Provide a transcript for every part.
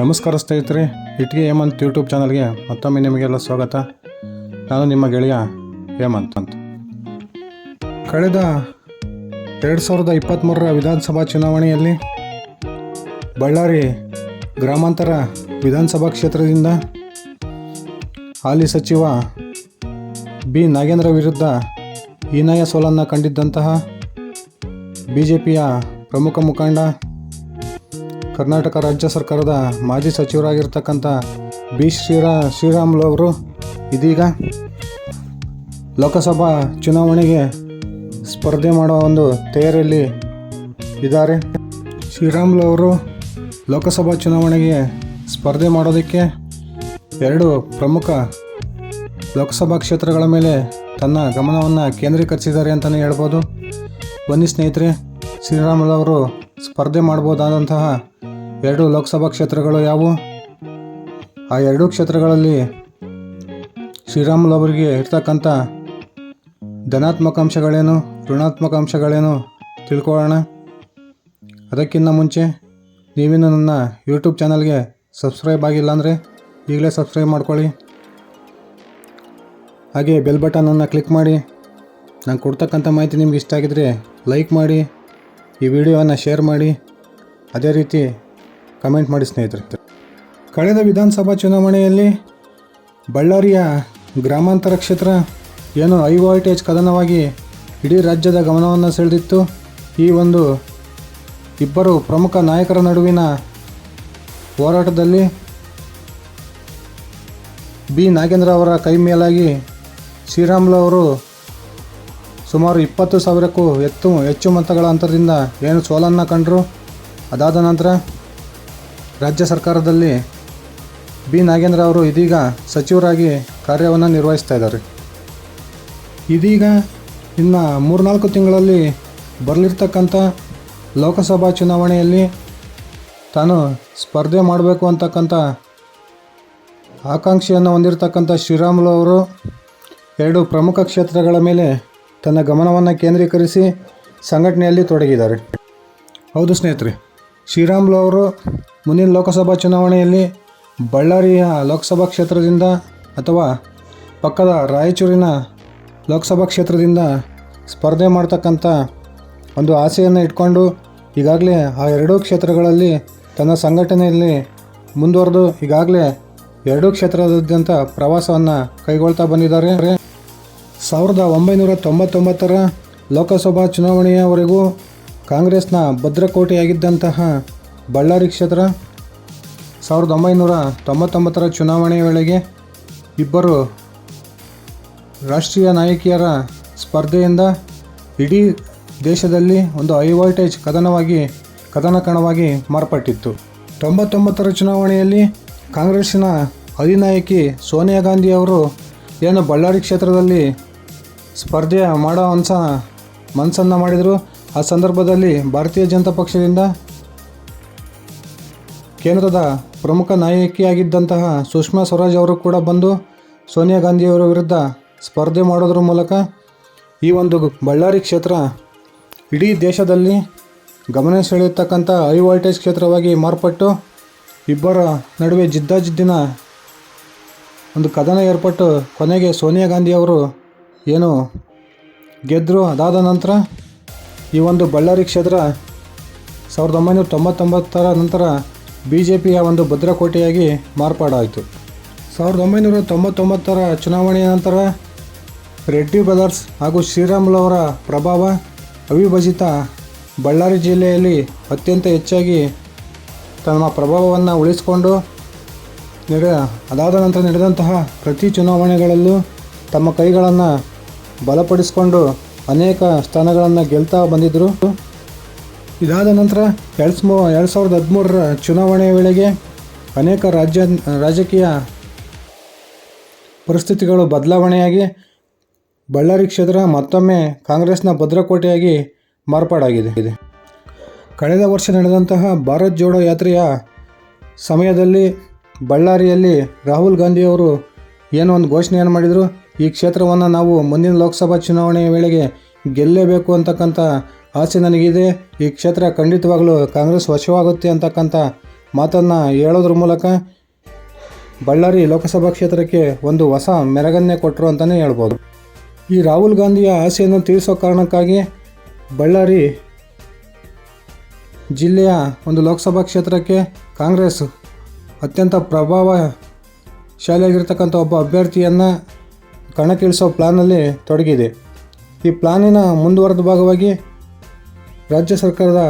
ನಮಸ್ಕಾರ ಸ್ನೇಹಿತರೆ, ಇಟ್ಗೆ ಹೇಮಂತ್ ಯೂಟ್ಯೂಬ್ ಚಾನಲ್ಗೆ ಮತ್ತೊಮ್ಮೆ ನಿಮಗೆಲ್ಲ ಸ್ವಾಗತ. ನಾನು ನಿಮ್ಮ ಗೆಳೆಯ ಹೇಮಂತ್ ಅಂತ. ಕಳೆದ ಎರಡು ಸಾವಿರದ ಇಪ್ಪತ್ತ್ಮೂರರ ವಿಧಾನಸಭಾ ಚುನಾವಣೆಯಲ್ಲಿ ಬಳ್ಳಾರಿ ಗ್ರಾಮಾಂತರ ವಿಧಾನಸಭಾ ಕ್ಷೇತ್ರದಿಂದ ಹಾಲಿ ಸಚಿವ ಬಿ ನಾಗೇಂದ್ರ ವಿರುದ್ಧ ಹೀನಾಯ ಸೋಲನ್ನು ಕಂಡಿದ್ದಂತಹ ಬಿ ಜೆ ಪಿಯ ಪ್ರಮುಖ ಮುಖಂಡ ಕರ್ನಾಟಕ ರಾಜ್ಯ ಸರ್ಕಾರದ ಮಾಜಿ ಸಚಿವರಾಗಿರ್ತಕ್ಕಂಥ ಬಿ ಶ್ರೀರಾ ಶ್ರೀರಾಮುಲು ಅವರು ಇದೀಗ ಲೋಕಸಭಾ ಚುನಾವಣೆಗೆ ಸ್ಪರ್ಧೆ ಮಾಡುವ ಒಂದು ತಯಾರಿಯಲ್ಲಿ ಇದ್ದಾರೆ. ಶ್ರೀರಾಮುಲು ಅವರು ಲೋಕಸಭಾ ಚುನಾವಣೆಗೆ ಸ್ಪರ್ಧೆ ಮಾಡೋದಕ್ಕೆ ಎರಡು ಪ್ರಮುಖ ಲೋಕಸಭಾ ಕ್ಷೇತ್ರಗಳ ಮೇಲೆ ತನ್ನ ಗಮನವನ್ನು ಕೇಂದ್ರೀಕರಿಸಿದ್ದಾರೆ ಅಂತಲೇ ಹೇಳ್ಬೋದು. ಬನ್ನಿ ಸ್ನೇಹಿತರೆ, ಶ್ರೀರಾಮುಲು ಅವರು ಸ್ಪರ್ಧೆ ಮಾಡ್ಬೋದಾದಂತಹ ಎರಡು ಲೋಕಸಭಾ ಕ್ಷೇತ್ರಗಳು ಯಾವುವು? ಆ ಎರಡೂ ಕ್ಷೇತ್ರಗಳಲ್ಲಿ ಶ್ರೀರಾಮುಲು ಅವರಿಗೆ ಇರ್ತಕ್ಕಂಥ ಧನಾತ್ಮಕ ಅಂಶಗಳೇನು, ಋಣಾತ್ಮಕ ಅಂಶಗಳೇನು ತಿಳ್ಕೊಳ್ಳೋಣ. ಅದಕ್ಕಿಂತ ಮುಂಚೆ ನೀವಿನ್ನು ನನ್ನ ಯೂಟ್ಯೂಬ್ ಚಾನಲ್ಗೆ ಸಬ್ಸ್ಕ್ರೈಬ್ ಆಗಿಲ್ಲ ಅಂದರೆ ಈಗಲೇ ಸಬ್ಸ್ಕ್ರೈಬ್ ಮಾಡ್ಕೊಳ್ಳಿ. ಹಾಗೆ ಬೆಲ್ ಬಟನನ್ನು ಕ್ಲಿಕ್ ಮಾಡಿ. ನಾನು ಕೊಡ್ತಕ್ಕಂಥ ಮಾಹಿತಿ ನಿಮ್ಗೆ ಇಷ್ಟ ಆಗಿದ್ರೆ ಲೈಕ್ ಮಾಡಿ, ಈ ವಿಡಿಯೋವನ್ನು ಶೇರ್ ಮಾಡಿ. ಅದೇ ರೀತಿ ಕಮೆಂಟ್ ಮಾಡಿ ಸ್ನೇಹಿತರೆ. ಕಳೆದ ವಿಧಾನಸಭಾ ಚುನಾವಣೆಯಲ್ಲಿ ಬಳ್ಳಾರಿಯ ಗ್ರಾಮಾಂತರ ಕ್ಷೇತ್ರ ಏನು ಹೈ ವೋಲ್ಟೇಜ್ ಕದನವಾಗಿ ಇಡೀ ರಾಜ್ಯದ ಗಮನವನ್ನು ಸೆಳೆದಿತ್ತು. ಈ ಒಂದು ಇಬ್ಬರು ಪ್ರಮುಖ ನಾಯಕರ ನಡುವಿನ ಹೋರಾಟದಲ್ಲಿ ಬಿ. ನಾಗೇಂದ್ರ ಅವರ ಕೈ ಮೇಲಾಗಿ ಶ್ರೀರಾಮುಲು ಅವರು ಸುಮಾರು ಇಪ್ಪತ್ತು ಸಾವಿರಕ್ಕೂ ಹೆಚ್ಚು ಹೆಚ್ಚು ಮತಗಳ ಅಂತರದಿಂದ ಏನು ಸೋಲನ್ನು ಕಂಡರು. ಅದಾದ ನಂತರ ರಾಜ್ಯ ಸರ್ಕಾರದಲ್ಲಿ ಬಿ. ನಾಗೇಂದ್ರ ಅವರು ಇದೀಗ ಸಚಿವರಾಗಿ ಕಾರ್ಯವನ್ನು ನಿರ್ವಹಿಸ್ತಾ ಇದ್ದಾರೆ. ಇದೀಗ ಇನ್ನು ಮೂರ್ನಾಲ್ಕು ತಿಂಗಳಲ್ಲಿ ಬರಲಿರ್ತಕ್ಕಂಥ ಲೋಕಸಭಾ ಚುನಾವಣೆಯಲ್ಲಿ ತಾನು ಸ್ಪರ್ಧೆ ಮಾಡಬೇಕು ಅಂತಕ್ಕಂಥ ಆಕಾಂಕ್ಷೆಯನ್ನು ಹೊಂದಿರತಕ್ಕಂಥ ಶ್ರೀರಾಮುಲು ಅವರು ಎರಡು ಪ್ರಮುಖ ಕ್ಷೇತ್ರಗಳ ಮೇಲೆ ತನ್ನ ಗಮನವನ್ನು ಕೇಂದ್ರೀಕರಿಸಿ ಸಂಘಟನೆಯಲ್ಲಿ ತೊಡಗಿದ್ದಾರೆ. ಹೌದು ಸ್ನೇಹಿತರೆ, ಶ್ರೀರಾಮುಲು ಅವರು ಮುಂದಿನ ಲೋಕಸಭಾ ಚುನಾವಣೆಯಲ್ಲಿ ಬಳ್ಳಾರಿಯ ಲೋಕಸಭಾ ಕ್ಷೇತ್ರದಿಂದ ಅಥವಾ ಪಕ್ಕದ ರಾಯಚೂರಿನ ಲೋಕಸಭಾ ಕ್ಷೇತ್ರದಿಂದ ಸ್ಪರ್ಧೆ ಮಾಡ್ತಕ್ಕಂಥ ಒಂದು ಆಸೆಯನ್ನು ಇಟ್ಕೊಂಡು ಈಗಾಗಲೇ ಆ ಎರಡೂ ಕ್ಷೇತ್ರಗಳಲ್ಲಿ ತನ್ನ ಸಂಘಟನೆಯಲ್ಲಿ ಮುಂದುವರೆದು ಈಗಾಗಲೇ ಎರಡೂ ಕ್ಷೇತ್ರದಾದ್ಯಂತ ಪ್ರವಾಸವನ್ನು ಕೈಗೊಳ್ತಾ ಬಂದಿದ್ದಾರೆ. ಸಾವಿರದ ಒಂಬೈನೂರ ತೊಂಬತ್ತೊಂಬತ್ತರ ಲೋಕಸಭಾ ಚುನಾವಣೆಯವರೆಗೂ ಕಾಂಗ್ರೆಸ್ನ ಭದ್ರಕೋಟೆಯಾಗಿದ್ದಂತಹ ಬಳ್ಳಾರಿ ಕ್ಷೇತ್ರ ಸಾವಿರದ ಒಂಬೈನೂರ ತೊಂಬತ್ತೊಂಬತ್ತರ ಚುನಾವಣೆಯ ವೇಳೆಗೆ ಇಬ್ಬರು ರಾಷ್ಟ್ರೀಯ ನಾಯಕಿಯರ ಸ್ಪರ್ಧೆಯಿಂದ ಇಡೀ ದೇಶದಲ್ಲಿ ಒಂದು ಹೈ ವೋಲ್ಟೇಜ್ ಕದನವಾಗಿ, ಕದನ ಕಣವಾಗಿ ಮಾರ್ಪಟ್ಟಿತ್ತು. ತೊಂಬತ್ತೊಂಬತ್ತರ ಚುನಾವಣೆಯಲ್ಲಿ ಕಾಂಗ್ರೆಸ್ಸಿನ ಅಧಿನಾಯಕಿ ಸೋನಿಯಾ ಗಾಂಧಿ ಅವರು ಏನು ಬಳ್ಳಾರಿ ಕ್ಷೇತ್ರದಲ್ಲಿ ಸ್ಪರ್ಧೆ ಮಾಡೋ ಅನ್ಸ ಮನಸ್ಸನ್ನು ಮಾಡಿದರು, ಆ ಸಂದರ್ಭದಲ್ಲಿ ಭಾರತೀಯ ಜನತಾ ಪಕ್ಷದಿಂದ ಕೇಂದ್ರದ ಪ್ರಮುಖ ನಾಯಕಿಯಾಗಿದ್ದಂತಹ ಸುಷ್ಮಾ ಸ್ವರಾಜ್ ಅವರು ಕೂಡ ಬಂದು ಸೋನಿಯಾ ಗಾಂಧಿಯವರ ವಿರುದ್ಧ ಸ್ಪರ್ಧೆ ಮಾಡೋದ್ರ ಮೂಲಕ ಈ ಒಂದು ಬಳ್ಳಾರಿ ಕ್ಷೇತ್ರ ಇಡೀ ದೇಶದಲ್ಲಿ ಗಮನ ಸೆಳೆಯತಕ್ಕಂಥ ಹೈ ವೋಲ್ಟೇಜ್ ಕ್ಷೇತ್ರವಾಗಿ ಮಾರ್ಪಟ್ಟು ಇಬ್ಬರ ನಡುವೆ ಜಿದ್ದಾಜಿದ್ದಿನ ಒಂದು ಕದನ ಏರ್ಪಟ್ಟು ಕೊನೆಗೆ ಸೋನಿಯಾ ಗಾಂಧಿಯವರು ಏನು ಗೆದ್ದರು ಅದಾದ ನಂತರ ಈ ಒಂದು ಬಳ್ಳಾರಿ ಕ್ಷೇತ್ರ ಸಾವಿರದ ಒಂಬೈನೂರ ತೊಂಬತ್ತೊಂಬತ್ತರ ನಂತರ ಬಿ ಜೆ ಪಿಯ ಒಂದು ಭದ್ರಕೋಟೆಯಾಗಿ ಮಾರ್ಪಾಡಾಯಿತು. ಸಾವಿರದ ಒಂಬೈನೂರ ತೊಂಬತ್ತೊಂಬತ್ತರ ಚುನಾವಣೆಯ ನಂತರ ರೆಡ್ಡಿ ಬ್ರದರ್ಸ್ ಹಾಗೂ ಶ್ರೀರಾಮುಲವರ ಪ್ರಭಾವ ಅವಿಭಜಿತ ಬಳ್ಳಾರಿ ಜಿಲ್ಲೆಯಲ್ಲಿ ಅತ್ಯಂತ ಹೆಚ್ಚಾಗಿ ತಮ್ಮ ಪ್ರಭಾವವನ್ನು ಉಳಿಸಿಕೊಂಡು ನಡೆ, ಅದಾದ ನಂತರ ನಡೆದಂತಹ ಪ್ರತಿ ಚುನಾವಣೆಗಳಲ್ಲೂ ತಮ್ಮ ಕೈಗಳನ್ನು ಬಲಪಡಿಸಿಕೊಂಡು ಅನೇಕ ಸ್ಥಾನಗಳನ್ನು ಗೆಲ್ತಾ ಬಂದಿದ್ದರು ಇದಾದ ನಂತರ ಎರಡು ಸ್ಮೂ, ಎರಡು ಸಾವಿರದ ಹದಿಮೂರರ ಚುನಾವಣೆಯ ವೇಳೆಗೆ ಅನೇಕ ರಾಜ್ಯ, ರಾಜಕೀಯ ಪರಿಸ್ಥಿತಿಗಳು ಬದಲಾವಣೆಯಾಗಿ ಬಳ್ಳಾರಿ ಕ್ಷೇತ್ರ ಮತ್ತೊಮ್ಮೆ ಕಾಂಗ್ರೆಸ್ನ ಭದ್ರಕೋಟೆಯಾಗಿ ಮಾರ್ಪಾಡಾಗಿದೆ. ಕಳೆದ ವರ್ಷ ನಡೆದಂತಹ ಭಾರತ್ ಜೋಡೋ ಯಾತ್ರೆಯ ಸಮಯದಲ್ಲಿ ಬಳ್ಳಾರಿಯಲ್ಲಿ ರಾಹುಲ್ ಗಾಂಧಿಯವರು ಏನೋ ಒಂದು ಘೋಷಣೆಯನ್ನು ಮಾಡಿದರು. ಈ ಕ್ಷೇತ್ರವನ್ನು ನಾವು ಮುಂದಿನ ಲೋಕಸಭಾ ಚುನಾವಣೆಯ ವೇಳೆಗೆ ಗೆಲ್ಲಲೇಬೇಕು ಅಂತಕ್ಕಂಥ ಆಸೆ ನನಗಿದೆ. ಈ ಕ್ಷೇತ್ರ ಖಂಡಿತವಾಗಲೂ ಕಾಂಗ್ರೆಸ್ ವಶವಾಗುತ್ತೆ ಅಂತಕ್ಕಂಥ ಮಾತನ್ನು ಹೇಳೋದ್ರ ಮೂಲಕ ಬಳ್ಳಾರಿ ಲೋಕಸಭಾ ಕ್ಷೇತ್ರಕ್ಕೆ ಒಂದು ಹೊಸ ಮೆರಗನ್ನೇ ಕೊಟ್ಟರು ಅಂತಲೇ ಹೇಳ್ಬೋದು. ಈ ರಾಹುಲ್ ಗಾಂಧಿಯ ಆಸೆಯನ್ನು ತೀರಿಸೋ ಕಾರಣಕ್ಕಾಗಿ ಬಳ್ಳಾರಿ ಜಿಲ್ಲೆಯ ಒಂದು ಲೋಕಸಭಾ ಕ್ಷೇತ್ರಕ್ಕೆ ಕಾಂಗ್ರೆಸ್ ಅತ್ಯಂತ ಪ್ರಭಾವಶಾಲಿಯಾಗಿರ್ತಕ್ಕಂಥ ಒಬ್ಬ ಅಭ್ಯರ್ಥಿಯನ್ನು ಕಣಕ್ಕಿಳಿಸೋ ಪ್ಲಾನಲ್ಲಿ ತೊಡಗಿದೆ. ಈ ಪ್ಲಾನಿನ ಮುಂದುವರೆದ ಭಾಗವಾಗಿ ರಾಜ್ಯ ಸರ್ಕಾರದ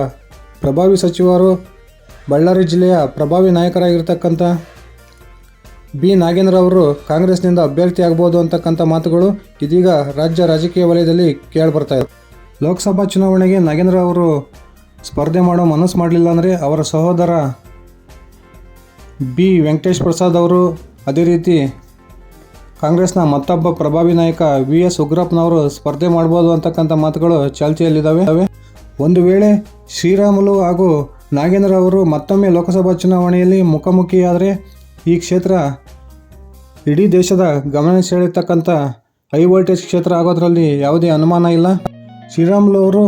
ಪ್ರಭಾವಿ ಸಚಿವರು ಬಳ್ಳಾರಿ ಜಿಲ್ಲೆಯ ಪ್ರಭಾವಿ ನಾಯಕರಾಗಿರ್ತಕ್ಕಂಥ ಬಿ. ನಾಗೇಂದ್ರ ಅವರು ಕಾಂಗ್ರೆಸ್ನಿಂದ ಅಭ್ಯರ್ಥಿ ಆಗ್ಬೋದು ಅಂತಕ್ಕಂಥ ಮಾತುಗಳು ಇದೀಗ ರಾಜ್ಯ ರಾಜಕೀಯ ವಲಯದಲ್ಲಿ ಕೇಳಿಬರ್ತಾ ಇದೆ ಲೋಕಸಭಾ ಚುನಾವಣೆಗೆ ನಾಗೇಂದ್ರ ಅವರು ಸ್ಪರ್ಧೆ ಮಾಡೋ ಮನಸ್ಸು ಮಾಡಲಿಲ್ಲ ಅಂದರೆ ಅವರ ಸಹೋದರ ಬಿ. ವೆಂಕಟೇಶ್ ಪ್ರಸಾದ್ ಅವರು ಅದೇ ರೀತಿ ಕಾಂಗ್ರೆಸ್ನ ಮತ್ತೊಬ್ಬ ಪ್ರಭಾವಿ ನಾಯಕ ವಿ. ಎಸ್. ಉಗ್ರಪ್ಪನವರು ಸ್ಪರ್ಧೆ ಮಾಡ್ಬೋದು ಅಂತಕ್ಕಂಥ ಮಾತುಗಳು ಚಾಲ್ತಿಯಲ್ಲಿದ್ದಾವೆ. ಒಂದು ವೇಳೆ ಶ್ರೀರಾಮುಲು ಹಾಗೂ ನಾಗೇಂದ್ರ ಅವರು ಮತ್ತೊಮ್ಮೆ ಲೋಕಸಭಾ ಚುನಾವಣೆಯಲ್ಲಿ ಮುಖಾಮುಖಿಯಾದರೆ ಈ ಕ್ಷೇತ್ರ ಇಡೀ ದೇಶದ ಗಮನ ಸೆಳೆಯತಕ್ಕಂಥ ಹೈ ವೋಲ್ಟೇಜ್ ಕ್ಷೇತ್ರ ಆಗೋದ್ರಲ್ಲಿ ಯಾವುದೇ ಅನುಮಾನ ಇಲ್ಲ. ಶ್ರೀರಾಮುಲು ಅವರು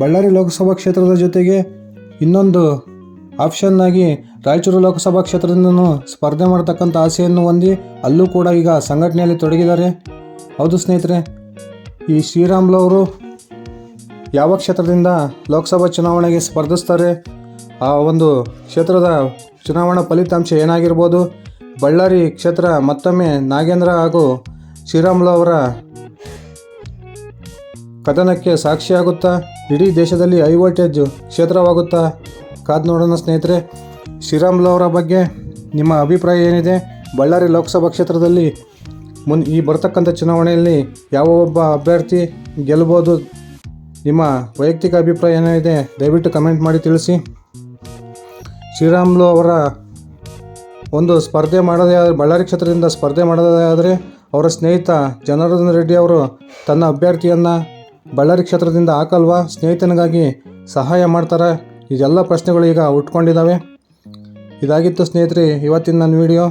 ಬಳ್ಳಾರಿ ಲೋಕಸಭಾ ಕ್ಷೇತ್ರದ ಜೊತೆಗೆ ಇನ್ನೊಂದು ಆಪ್ಷನ್ ಆಗಿ ರಾಯಚೂರು ಲೋಕಸಭಾ ಕ್ಷೇತ್ರದಿಂದನೂ ಸ್ಪರ್ಧೆ ಮಾಡತಕ್ಕಂಥ ಆಸೆಯನ್ನು ಹೊಂದಿ ಅಲ್ಲೂ ಕೂಡ ಈಗ ಸಂಘಟನೆಯಲ್ಲಿ ತೊಡಗಿದ್ದಾರೆ. ಹೌದು ಸ್ನೇಹಿತರೆ, ಈ ಶ್ರೀರಾಮುಲು ಅವರು ಯಾವ ಕ್ಷೇತ್ರದಿಂದ ಲೋಕಸಭಾ ಚುನಾವಣೆಗೆ ಸ್ಪರ್ಧಿಸ್ತಾರೆ? ಆ ಒಂದು ಕ್ಷೇತ್ರದ ಚುನಾವಣಾ ಫಲಿತಾಂಶ ಏನಾಗಿರ್ಬೋದು? ಬಳ್ಳಾರಿ ಕ್ಷೇತ್ರ ಮತ್ತೊಮ್ಮೆ ನಾಗೇಂದ್ರ ಹಾಗೂ ಶ್ರೀರಾಮುಲು ಅವರ ಕದನಕ್ಕೆ ಸಾಕ್ಷಿಯಾಗುತ್ತಾ? ಇಡೀ ದೇಶದಲ್ಲಿ ಹೈ ವೋಲ್ಟೇಜ್ ಕ್ಷೇತ್ರವಾಗುತ್ತಾ? ಕಾದು ನೋಡೋಣ ಸ್ನೇಹಿತರೆ. ಶ್ರೀರಾಮುಲು ಅವರ ಬಗ್ಗೆ ನಿಮ್ಮ ಅಭಿಪ್ರಾಯ ಏನಿದೆ? ಬಳ್ಳಾರಿ ಲೋಕಸಭಾ ಕ್ಷೇತ್ರದಲ್ಲಿ ಮುನ್ ಈ ಬರ್ತಕ್ಕಂಥ ಚುನಾವಣೆಯಲ್ಲಿ ಯಾವ ಒಬ್ಬ ಅಭ್ಯರ್ಥಿ ಗೆಲ್ಬೋದು? ನಿಮ್ಮ ವೈಯಕ್ತಿಕ ಅಭಿಪ್ರಾಯ ಏನಿದೆ ದಯವಿಟ್ಟು ಕಮೆಂಟ್ ಮಾಡಿ ತಿಳಿಸಿ. ಶ್ರೀರಾಮುಲು ಅವರ ಒಂದು ಸ್ಪರ್ಧೆ ಮಾಡೋದೇ ಆದರೆ, ಬಳ್ಳಾರಿ ಕ್ಷೇತ್ರದಿಂದ ಸ್ಪರ್ಧೆ ಮಾಡೋದೇ ಆದರೆ, ಅವರ ಸ್ನೇಹಿತ ಜನಾರ್ದನ್ ರೆಡ್ಡಿ ಅವರು ತನ್ನ ಅಭ್ಯರ್ಥಿಯನ್ನು ಬಳ್ಳಾರಿ ಕ್ಷೇತ್ರದಿಂದ ಹಾಕಲ್ವಾ? ಸ್ನೇಹಿತನಿಗಾಗಿ ಸಹಾಯ ಮಾಡ್ತಾರೆ? ಇದೆಲ್ಲ ಪ್ರಶ್ನೆಗಳು ಈಗ ಉಟ್ಕೊಂಡಿದ್ದಾವೆ ಇದಾಗಿತ್ತು ಸ್ನೇಹಿತರೆ, ಇವತ್ತಿನ ನನ್ನ ವಿಡಿಯೋ.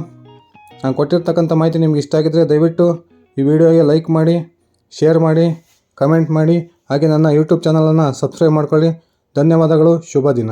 ನಾನು ಕೊಟ್ಟಿರ್ತಕ್ಕಂಥ ಮಾಹಿತಿ ನಿಮ್ಗೆ ಇಷ್ಟ ಆಗಿದ್ದರೆ ದಯವಿಟ್ಟು ಈ ವಿಡಿಯೋಗೆ ಲೈಕ್ ಮಾಡಿ, ಶೇರ್ ಮಾಡಿ, ಕಮೆಂಟ್ ಮಾಡಿ. ಹಾಗೆ ನನ್ನ ಯೂಟ್ಯೂಬ್ ಚಾನಲನ್ನು ಸಬ್ಸ್ಕ್ರೈಬ್ ಮಾಡ್ಕೊಳ್ಳಿ. ಧನ್ಯವಾದಗಳು. ಶುಭ ದಿನ.